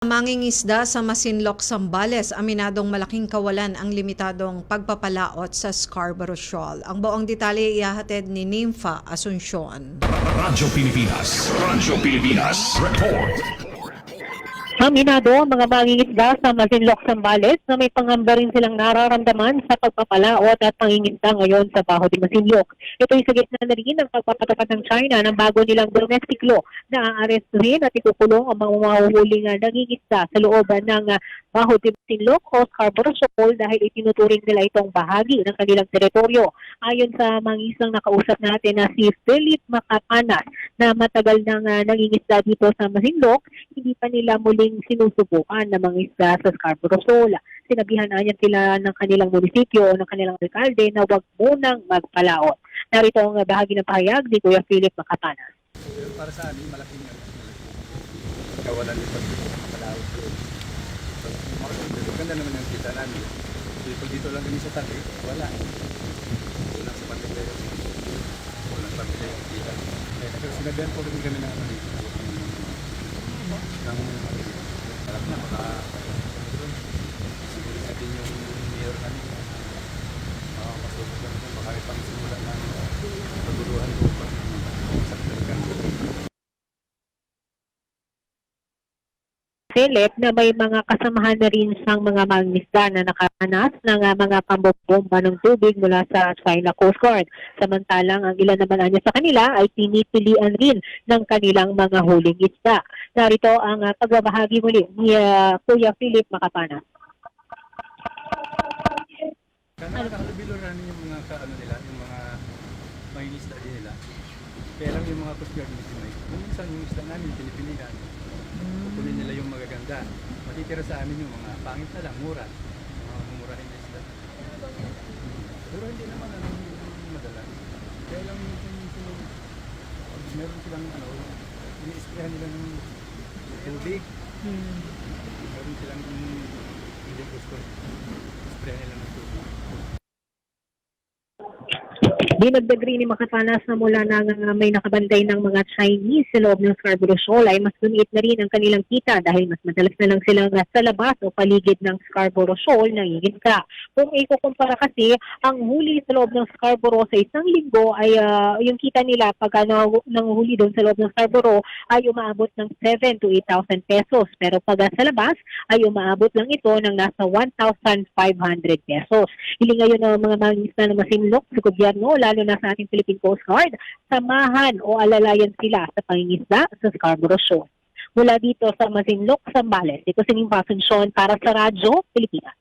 Mangingisda sa Masinloc, Sambales, aminadong malaking kawalan ang limitadong pagpapalaot sa Scarborough Shoal. Ang buong detalye ihahatid ni Nympha Asuncion. Radyo Pilipinas. Radyo Pilipinas. Report. Aminado ang mga mangingisda sa Masinloc, Sambales na may pangamba rin silang nararamdaman sa pagpapalaot at pangingisda ngayon sa Baho de Masinloc. Ito ay sa gitna na rin ng pagpapatupad ng China ng bago nilang domestic law na aarestuhin at ikukulong ang mga mahuhuling uh, nangingisda sa looban ng uh, Baho de Masinloc o Scarborough Shoal dahil itinuturing nila itong bahagi ng kanilang teritoryo. Ayon sa mangisang nakausap natin na si Philip Macapanas na matagal nang uh, nangingisda dito sa Masinloc, hindi pa nila muling sinusubukan na mga isda sa Scarborough Shoal. Sinabihan na niya sila ng kanilang munisipyo o ng kanilang alkalde na huwag munang magpalaot. Narito ang bahagi ng pahayag ni Kuya Philip Macapanas. Pero para sa amin, malaking malaking kawalan yung pagpapalawag ko. So, ganda naman yung kita namin. Dito, dito lang kami sa tabi, wala. Kulang sa pamilya yung kulang pamilya yung kita. Po rin kami ng ano dito. Ng harap na, baka siguro natin yung mayor namin. Masunod lang baka may pangsimula na paguluhan ko pa. Sa talagang Philip na may mga kasamahan na rin siyang mga mangisda na nakaranas ng uh, mga pambobomba ng tubig mula sa China Coast Guard. Samantalang ang ilan naman anya sa kanila ay pinipilian rin ng kanilang mga huling isda. Narito ang uh, pagbabahagi muli ni uh, Kuya Philip Makapanas. Kana nakakalubilo na rin yung mga kaano nila, yung mga mangingisda din nila. Lang yung mga Coast Guard minsan yung isda namin, pinipilihan. Kukunin nila yung magaganda. Matitira sa amin yung mga pangit na lang, mura. Mga mumurahin na isda. Pero hindi naman ano, hindi naman madala. Kaya lang minsan minsan meron silang ano, ini-sprayan nila ng tubig. Meron silang hindi gusto. Sprayan nila ng tubig. Dinagdag rin ni Makapanas na mula na nga may nakabantay ng mga Chinese sa loob ng Scarborough Shoal ay mas lumiit na rin ang kanilang kita dahil mas madalas na lang silang sa labas o paligid ng Scarborough Shoal nangingisda. Kung ikukumpara kasi, ang huli sa loob ng Scarborough sa isang linggo ay ah, yung kita nila pag ano, nanghuli doon sa loob ng Scarborough ay umaabot ng 7 to 8,000 pesos. Pero pag sa labas ay umaabot lang ito ng nasa 1,500 pesos. Hili ngayon ng mga mangingisda na masinlok sa gobyerno, lalo na sa ating Philippine Coast Guard, samahan o alalayan sila sa pangingisda sa Scarborough Shoal. Mula dito sa Masinlok, Sambales, ito si Ning para sa Radyo Pilipinas.